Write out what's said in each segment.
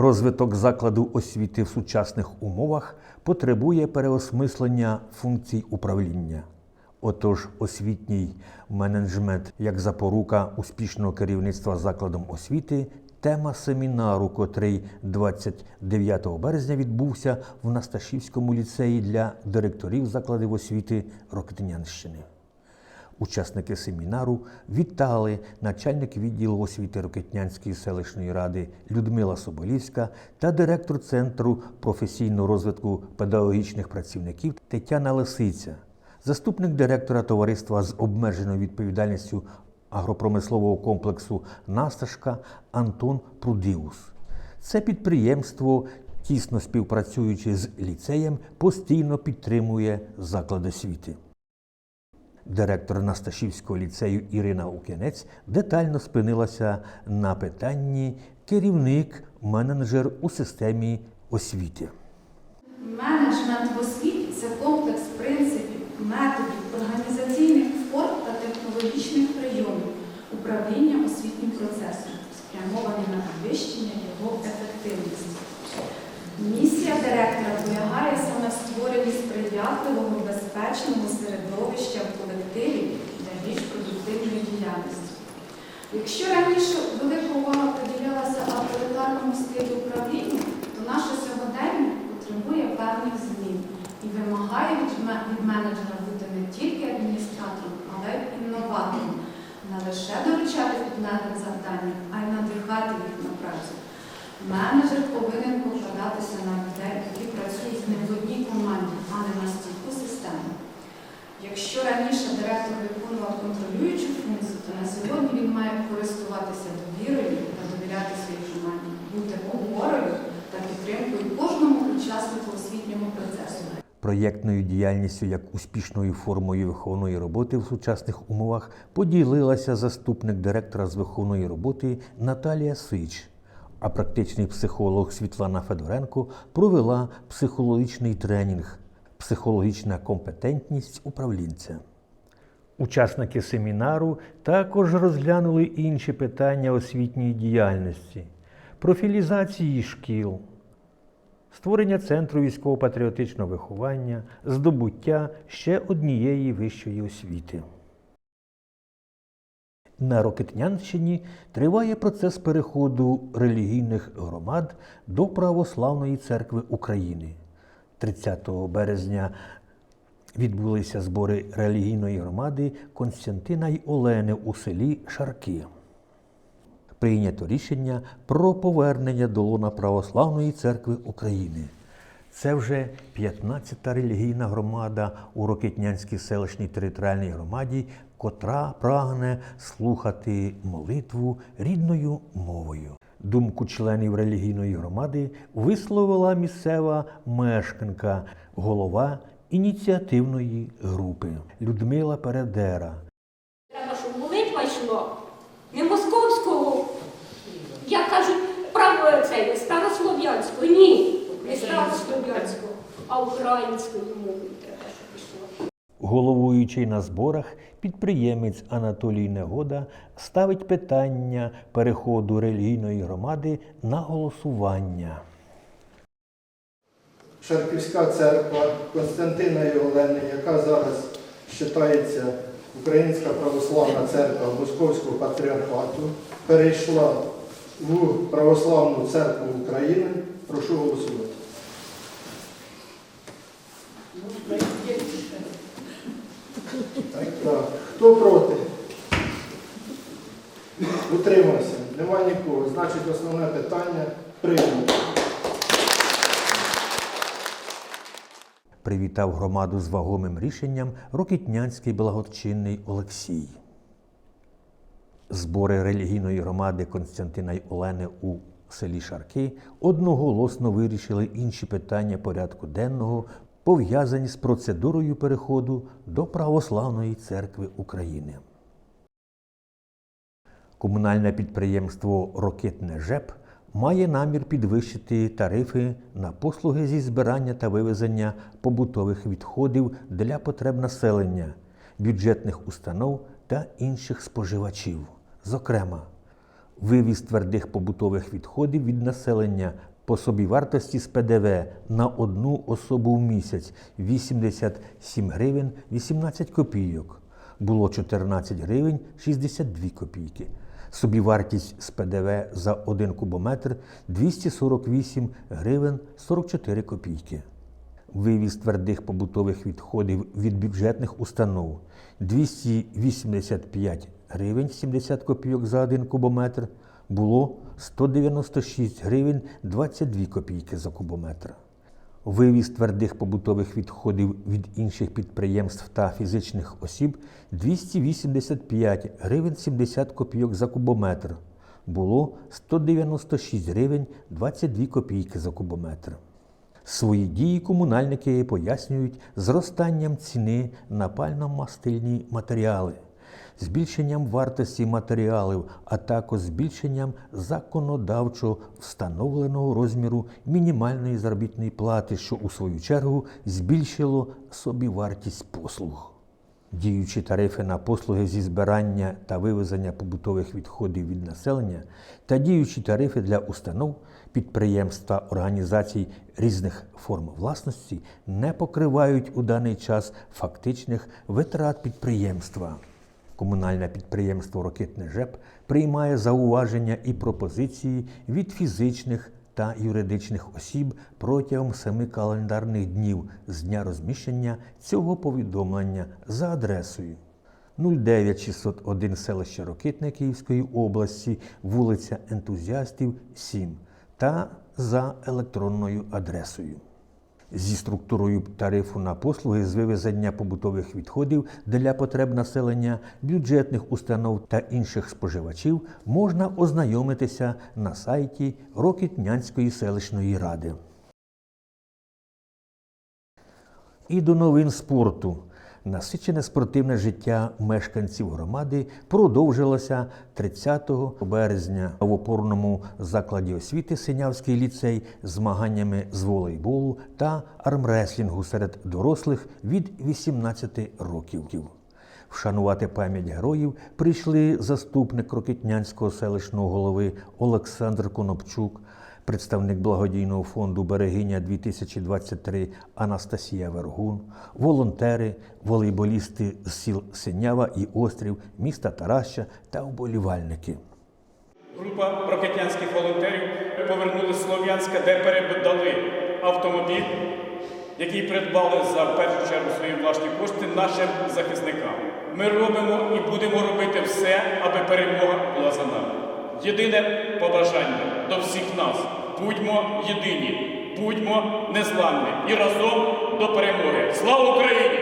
Розвиток закладу освіти в сучасних умовах потребує переосмислення функцій управління. Отож, освітній менеджмент як запорука успішного керівництва закладом освіти тема семінару, котрий 29 березня відбувся в Насташівському ліцеї для директорів закладів освіти Рокетнянщини. Учасники семінару вітали начальник відділу освіти Рокетнянської селищної ради Людмила Соболівська та директор Центру професійного розвитку педагогічних працівників Тетяна Лисиця, заступник директора товариства з обмеженою відповідальністю агропромислового комплексу Насташка Антон Прудіус. Це підприємство, тісно співпрацюючи з ліцеєм, постійно підтримує заклад освіти. Директор Насташівського ліцею Ірина Укенець детально спинилася на питанні керівник, менеджер у системі освіти. Менеджмент в освіті це комплекс принципів, методів, організаційних форм та технологічних прийомів управління освітнім процесом, спрямовані на підвищення його ефективності. Місія директора полягає саме створенні сприятливого, безпечного середовища в колективі для більш продуктивної діяльності. Якщо раніше велика увага приділялася авторитарному стилю управління, то наше сьогодення потребує певних змін і вимагає від менеджера бути не тільки адміністратором, але й інноватором, не лише доручати підлеглим завдання, а й надихати їх на працю. Менеджер повинен покладатися на людей, які працюють ним в одній команді, а не на стійку систему. Якщо раніше директор виконував контролюючу функцію, то на сьогодні він має користуватися довірою та довіряти своїй команді, бути опорою та підтримкою кожному учаснику освітнього процесу. Проєктною діяльністю як успішною формою виховної роботи в сучасних умовах поділилася заступник директора з виховної роботи Наталія Сич. А практичний психолог Світлана Федоренко провела психологічний тренінг Психологічна компетентність управлінця. Учасники семінару також розглянули інші питання освітньої діяльності, профілізації шкіл, створення центру військово-патріотичного виховання, здобуття ще однієї вищої освіти. На Рокетнянщині триває процес переходу релігійних громад до Православної церкви України. 30 березня відбулися збори релігійної громади Константина й Олени у селі Шарки. Прийнято рішення про повернення до лона Православної церкви України. Це вже 15-та релігійна громада у Рокетнянській селищній територіальній громаді, котра прагне слухати молитву рідною мовою. Думку членів релігійної громади висловила місцева мешканка, голова ініціативної групи Людмила Передера. Треба, щоб молитва йшла не московського, як кажуть, право цей, старослов'янського. Ні, не старослов'янського, а українською мовою треба, щоб йшло. Головуючий на зборах підприємець Анатолій Негода ставить питання переходу релігійної громади на голосування. Шарківська церква Константина Олени, яка зараз вважається Українська православна церква Московського патріархату, перейшла в Православну церкву України. Прошу голосувати. Хто проти? Утримався. Нема нікого. Значить, основне питання прийнято. Привітав громаду з вагомим рішенням Рокітнянський благочинний Олексій. Збори релігійної громади Константина й Олени у селі Шарки одноголосно вирішили інші питання порядку денного, пов'язані з процедурою переходу до Православної церкви України. Комунальне підприємство Рокетне ЖЕП має намір підвищити тарифи на послуги зі збирання та вивезення побутових відходів для потреб населення, бюджетних установ та інших споживачів. Зокрема, вивіз твердих побутових відходів від населення по собівартості з ПДВ на одну особу в місяць 87 гривень 18 копійок. Було 14 гривень 62 копійки. Собівартість з ПДВ за 1 кубометр 248 гривень 44 копійки. Вивіз твердих побутових відходів від бюджетних установ 285 гривень 70 копійок за 1 кубометр. Було 196 гривень 22 копійки за кубометр. Вивіз твердих побутових відходів від інших підприємств та фізичних осіб 285 гривень 70 копійок за кубометр. Було 196 гривень 22 копійки за кубометр. Свої дії комунальники пояснюють зростанням ціни на пально-мастильні матеріали, збільшенням вартості матеріалів, а також збільшенням законодавчо встановленого розміру мінімальної заробітної плати, що у свою чергу збільшило собівартість послуг. Діючі тарифи на послуги зі збирання та вивезення побутових відходів від населення та діючі тарифи для установ, підприємств та організацій різних форм власності не покривають у даний час фактичних витрат підприємства. Комунальне підприємство Рокитне ЖЕП приймає зауваження і пропозиції від фізичних та юридичних осіб протягом семи календарних днів з дня розміщення цього повідомлення за адресою 09601 селище Рокитне Київської області, вулиця Ентузіастів, 7 та за електронною адресою зі структурою тарифу на послуги з вивезення побутових відходів для потреб населення, бюджетних установ та інших споживачів можна ознайомитися на сайті Рокітнянської селищної ради. І до новин спорту. Насичене спортивне життя мешканців громади продовжилося 30 березня в опорному закладі освіти Синявський ліцей змаганнями з волейболу та армреслінгу серед дорослих від 18 років. Вшанувати пам'ять героїв прийшли заступник Рокитнянського селищного голови Олександр Конопчук, представник благодійного фонду Берегиня 2023 Анастасія Вергун, волонтери, волейболісти з сіл Синява і Острів, міста Тараща та вболівальники. Група прокетянських волонтерів повернули з Слов'янська, де передали автомобіль, який придбали за першу чергу свої власні кошти нашим захисникам. Ми робимо і будемо робити все, аби перемога була за нами. Єдине побажання до всіх нас: будьмо єдині, будьмо незламні і разом до перемоги. Слава Україні!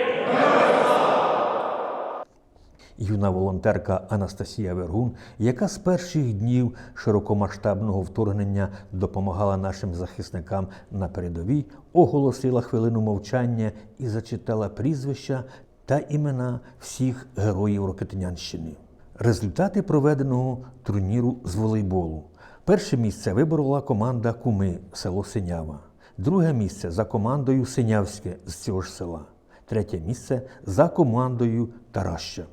Юна волонтерка Анастасія Вергун, яка з перших днів широкомасштабного вторгнення допомагала нашим захисникам на передовій, оголосила хвилину мовчання і зачитала прізвища та імена всіх героїв Рокетинянщини. Результати проведеного турніру з волейболу. Перше місце виборола команда Куми, село Синява. Друге місце за командою Синявське з цього ж села. Третє місце за командою Тараща.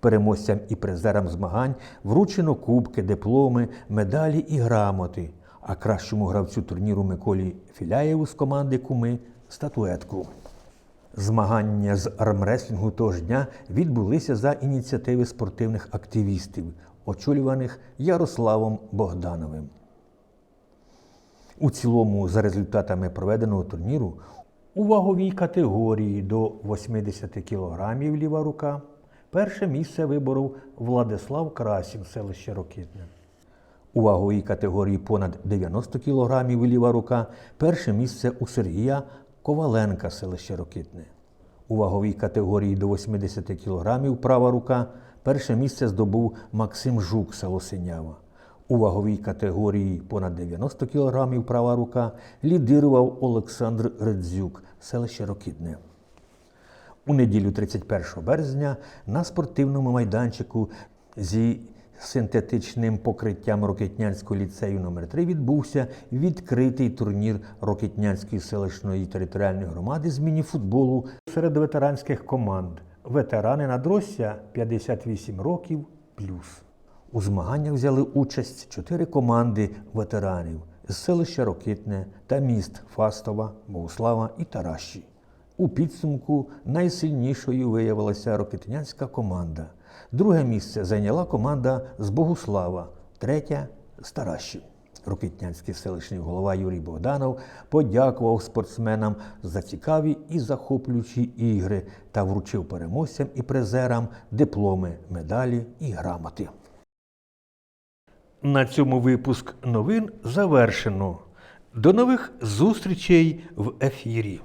Переможцям і призерам змагань вручено кубки, дипломи, медалі і грамоти, а кращому гравцю турніру Миколі Філяєву з команди Куми статуетку. Змагання з армреслінгу того ж дня відбулися за ініціативи спортивних активістів, очолюваних Ярославом Богдановим. У цілому, за результатами проведеного турніру, у ваговій категорії до 80 кг ліва рука перше місце виборов Владислав Красін, селище Рокитне. У ваговій категорії понад 90 кг ліва рука перше місце у Сергія Коваленка, селище Рокитне. У ваговій категорії до 80 кг права рука перше місце здобув Максим Жук, село Синява. У ваговій категорії понад 90 кг права рука лідирував Олександр Редзюк, селище Рокитне. У неділю 31 березня на спортивному майданчику зі синтетичним покриттям Рокетнянського ліцею номер 3 відбувся відкритий турнір Рокетнянської селищної територіальної громади з мініфутболу серед ветеранських команд. Ветерани надросся 58 років плюс. У змаганнях взяли участь чотири команди ветеранів з селища Рокитне та міст Фастова, Богуслава і Таращі. У підсумку найсильнішою виявилася рокитнянська команда. Друге місце зайняла команда з Богуслава, третя з Таращі. Рокитнянський селищний голова Юрій Богданов подякував спортсменам за цікаві і захоплюючі ігри та вручив переможцям і призерам дипломи, медалі і грамоти. На цьому випуск новин завершено. До нових зустрічей в ефірі.